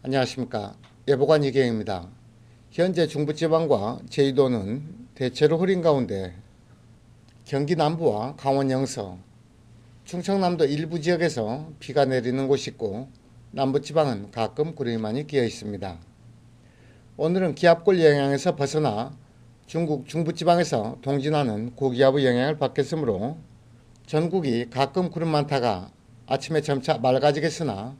안녕하십니까 예보관 이계입니다. 현재 중부지방과 제주도는 대체로 흐린 가운데 경기 남부와 강원 영서, 충청남도 일부 지역에서 비가 내리는 곳이 있고 남부지방은 가끔 구름이 많이 끼어 있습니다. 오늘은 기압골 영향에서 벗어나 중국 중부지방에서 동진하는 고기압의 영향을 받겠으므로 전국이 가끔 구름 많다가 아침에 점차 맑아지겠으나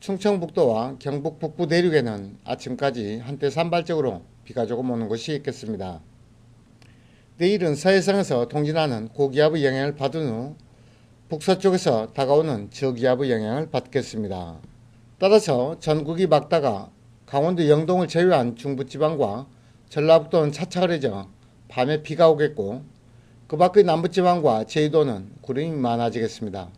충청북도와 경북 북부 내륙에는 아침까지 한때 산발적으로 비가 조금 오는 곳이 있겠습니다. 내일은 서해상에서 동진하는 고기압의 영향을 받은 후 북서쪽에서 다가오는 저기압의 영향을 받겠습니다. 따라서 전국이 맑다가 강원도 영동을 제외한 중부지방과 전라북도는 차차 흐려져 밤에 비가 오겠고 그 밖의 남부지방과 제주도는 구름이 많아지겠습니다.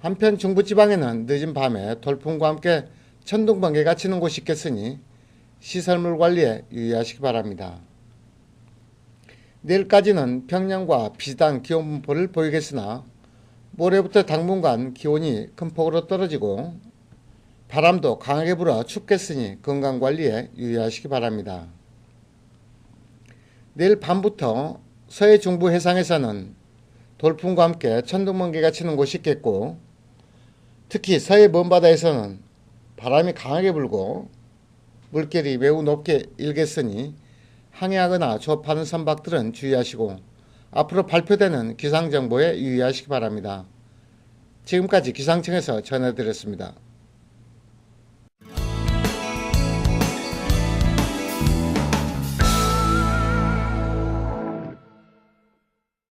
한편 중부 지방에는 늦은 밤에 돌풍과 함께 천둥 번개가 치는 곳이 있겠으니 시설물 관리에 유의하시기 바랍니다. 내일까지는 평년과 비슷한 기온 분포를 보이겠으나 모레부터 당분간 기온이 큰 폭으로 떨어지고 바람도 강하게 불어 춥겠으니 건강관리에 유의하시기 바랍니다. 내일 밤부터 서해 중부 해상에서는 돌풍과 함께 천둥번개가 치는 곳이 있겠고 특히 서해 먼바다에서는 바람이 강하게 불고 물결이 매우 높게 일겠으니 항해하거나 조업하는 선박들은 주의하시고 앞으로 발표되는 기상정보에 유의하시기 바랍니다. 지금까지 기상청에서 전해드렸습니다.